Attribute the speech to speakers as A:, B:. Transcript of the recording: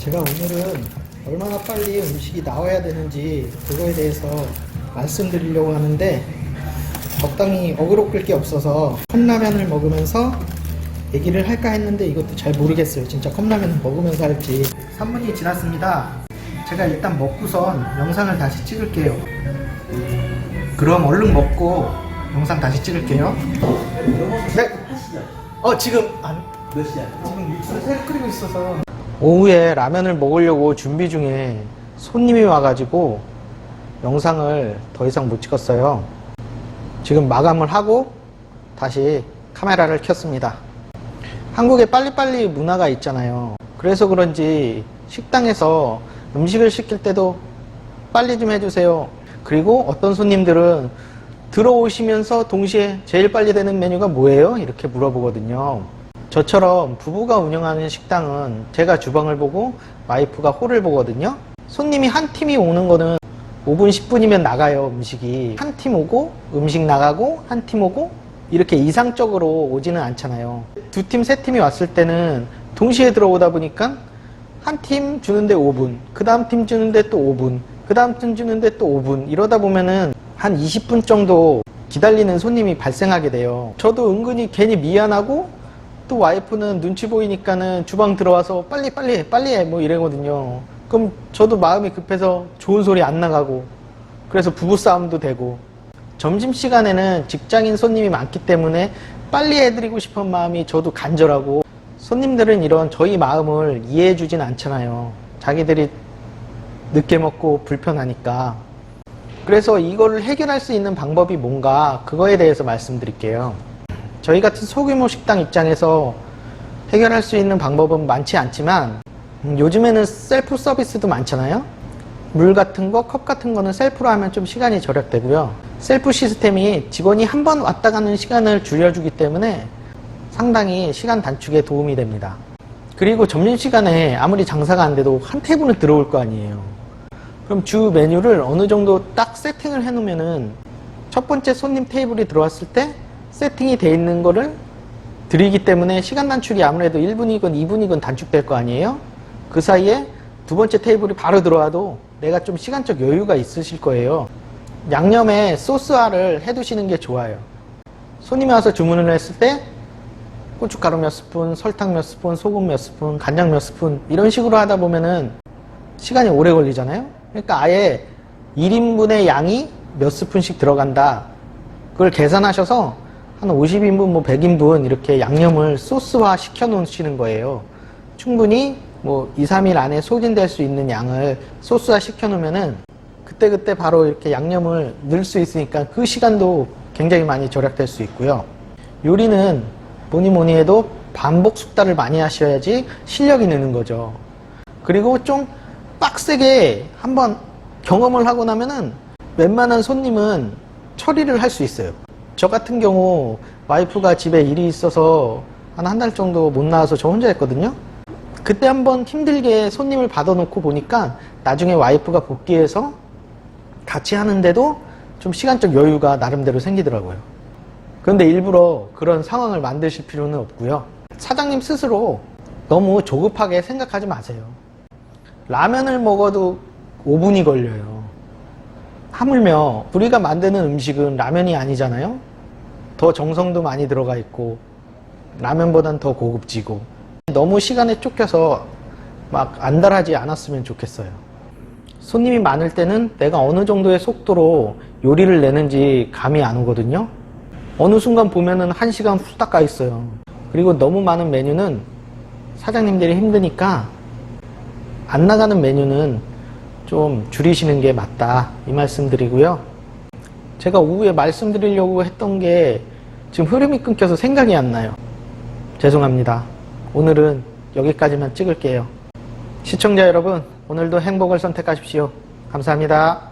A: 제가 오늘은 얼마나 빨리 음식이 나와야 되는지 그거에 대해서 말씀드리려고 하는데 적당히 어그로 끌 게 없어서 컵라면을 먹으면서 얘기를 할까 했는데 이것도 잘 모르겠어요. 진짜 컵라면을 먹으면서 할지. 3분이 지났습니다. 제가 일단 먹고선 영상을 다시 찍을게요. 그럼 얼른 먹고 영상 다시 찍을게요. 네. 어 지금 안
B: 몇 시야?
A: 지금 육수 새로 끓이고 있어서 오후에 라면을 먹으려고 준비 중에 손님이 와가지고 영상을 더 이상 못 찍었어요. 지금 마감을 하고 다시 카메라를 켰습니다. 한국에 빨리빨리 문화가 있잖아요. 그래서 그런지 식당에서 음식을 시킬 때도 빨리 좀 해주세요. 그리고 어떤 손님들은 들어오시면서 동시에 제일 빨리 되는 메뉴가 뭐예요? 이렇게 물어보거든요. 저처럼 부부가 운영하는 식당은 제가 주방을 보고 와이프가 홀을 보거든요. 손님이 한 팀이 오는 거는 5분, 10분이면 나가요, 음식이. 한 팀 오고, 음식 나가고, 한 팀 오고, 이렇게 이상적으로 오지는 않잖아요. 두 팀, 세 팀이 왔을 때는 동시에 들어오다 보니까 한 팀 주는데 5분, 그 다음 팀 주는데 또 5분, 그 다음 팀 주는데 또 5분, 이러다 보면은 한 20분 정도 기다리는 손님이 발생하게 돼요. 저도 은근히 괜히 미안하고 또 와이프는 눈치 보이니까는 주방 들어와서 빨리 빨리 해, 빨리 해 뭐 이래거든요. 그럼 저도 마음이 급해서 좋은 소리 안 나가고 그래서 부부 싸움도 되고 점심 시간에는 직장인 손님이 많기 때문에 빨리 해드리고 싶은 마음이 저도 간절하고 손님들은 이런 저희 마음을 이해해 주진 않잖아요. 자기들이 늦게 먹고 불편하니까. 그래서 이거를 해결할 수 있는 방법이 뭔가 그거에 대해서 말씀드릴게요. 저희 같은 소규모 식당 입장에서 해결할 수 있는 방법은 많지 않지만 음, 요즘에는 셀프 서비스도 많잖아요. 물 같은 거, 컵 같은 거는 셀프로 하면 좀 시간이 절약되고요. 셀프 시스템이 직원이 한 번 왔다 가는 시간을 줄여주기 때문에 상당히 시간 단축에 도움이 됩니다. 그리고 점심시간에 아무리 장사가 안 돼도 한 테이블은 들어올 거 아니에요. 그럼 주 메뉴를 어느 정도 딱 세팅을 해 놓으면은 첫 번째 손님 테이블이 들어왔을 때 세팅이 돼 있는 거를 드리기 때문에 시간 단축이 아무래도 1분이건 2분이건 단축될 거 아니에요? 그 사이에 두 번째 테이블이 바로 들어와도 내가 좀 시간적 여유가 있으실 거예요. 양념에 소스화를 해 두시는 게 좋아요. 손님이 와서 주문을 했을 때 고춧가루 몇 스푼, 설탕 몇 스푼, 소금 몇 스푼, 간장 몇 스푼 이런 식으로 하다 보면은 시간이 오래 걸리잖아요. 그러니까 아예 1인분의 양이 몇 스푼씩 들어간다. 그걸 계산하셔서 한 50인분, 뭐 100인분 이렇게 양념을 소스화 시켜 놓으시는 거예요. 충분히 뭐 2, 3일 안에 소진될 수 있는 양을 소스화 시켜 놓으면은 그때그때 바로 이렇게 양념을 넣을 수 있으니까 그 시간도 굉장히 많이 절약될 수 있고요. 요리는 뭐니 뭐니 해도 반복 숙달을 많이 하셔야지 실력이 느는 거죠. 그리고 좀 빡세게 한번 경험을 하고 나면은 웬만한 손님은 처리를 할 수 있어요. 저 같은 경우 와이프가 집에 일이 있어서 한 한 달 정도 못 나와서 저 혼자 했거든요. 그때 한번 힘들게 손님을 받아놓고 보니까 나중에 와이프가 복귀해서 같이 하는데도 좀 시간적 여유가 나름대로 생기더라고요. 그런데 일부러 그런 상황을 만드실 필요는 없고요. 사장님 스스로 너무 조급하게 생각하지 마세요. 라면을 먹어도 5분이 걸려요. 하물며 우리가 만드는 음식은 라면이 아니잖아요. 더 정성도 많이 들어가 있고 라면보단 더 고급지고 너무 시간에 쫓겨서 막 안달하지 않았으면 좋겠어요. 손님이 많을 때는 내가 어느 정도의 속도로 요리를 내는지 감이 안 오거든요. 어느 순간 보면은 한 시간 후딱 가 있어요. 그리고 너무 많은 메뉴는 사장님들이 힘드니까 안 나가는 메뉴는 좀 줄이시는 게 맞다 이 말씀 드리고요. 제가 오후에 말씀드리려고 했던 게 지금 흐름이 끊겨서 생각이 안 나요. 죄송합니다. 오늘은 여기까지만 찍을게요. 시청자 여러분, 오늘도 행복을 선택하십시오. 감사합니다.